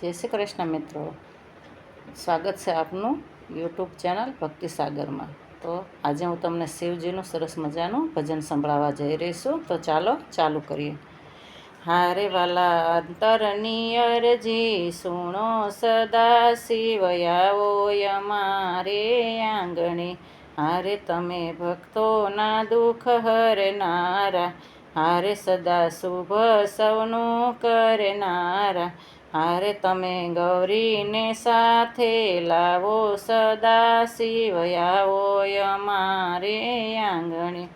જય શ્રી કૃષ્ણ મિત્રો. સ્વાગત છે આપનું યુટ્યુબ ચેનલ ભક્તિ સાગરમાં. તો આજે હું તમને શિવજીનું સરસ મજાનું ભજન સંભળાવવા જઈ રહી છું. તો ચાલો ચાલુ કરીએ. હારે વાલા અંતરની અરજી સુણો સદા શિવયાવો અમારે આંગણે. હારે તમે ભક્તોના દુઃખ હરનારા. હારે સદા શુભ સૌનું કરનારા. હારે તમે ગૌરીને સાથે લાવો સદા શિવયાવો અમારે આંગણે.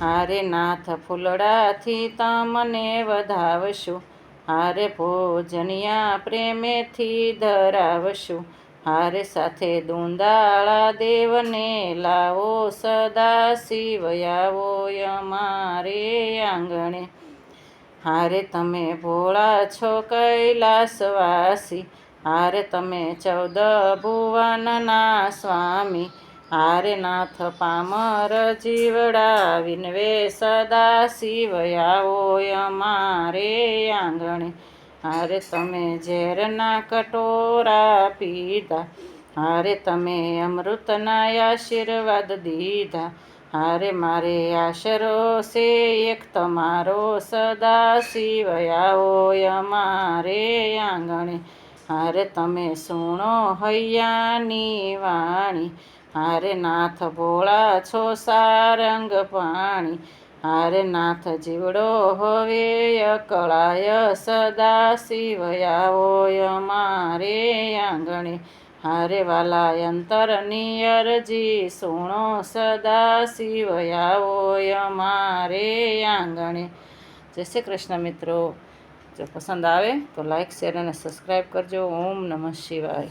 હારે નાથ ફૂલડાથી તમને વધાવશું. હારે ભોજનિયા પ્રેમેથી ધરાવશું. હારે સાથે દુંદાળા દેવને લાવો સદા શિવયાવો અમારે આંગણે. હારે તમે ભોળા છો કૈલાસવાસી, હારે તમે ચૌદ ભુવનના સ્વામી, હારે નાથ પામર જીવડા વિનવે સદા હોય અમારે આંગણે. હારે તમે ઝેરના કટોરા પીધા, હારે તમે અમૃતના આશીર્વાદ દીધા હારે મારે આશરો છે, એક તમારો સદા શિવયાવો અમારે આંગણે. હારે તમે સુણો હૈયાની વાણી. હારે નાથ ભોળા છો સારંગ પાણી. હારે નાથ જીવડો હવે અકળાય સદા શિવયાવો અમારે આંગણે. હારે વાલા અંતરની અરજી સુણો સદા શિવયાવો અમારે આંગણે. જય શ્રી કૃષ્ણ મિત્રો. જો પસંદ આવે તો લાઈક, શેર અને સબસ્ક્રાઈબ કરજો. ઓમ નમઃ શિવાય.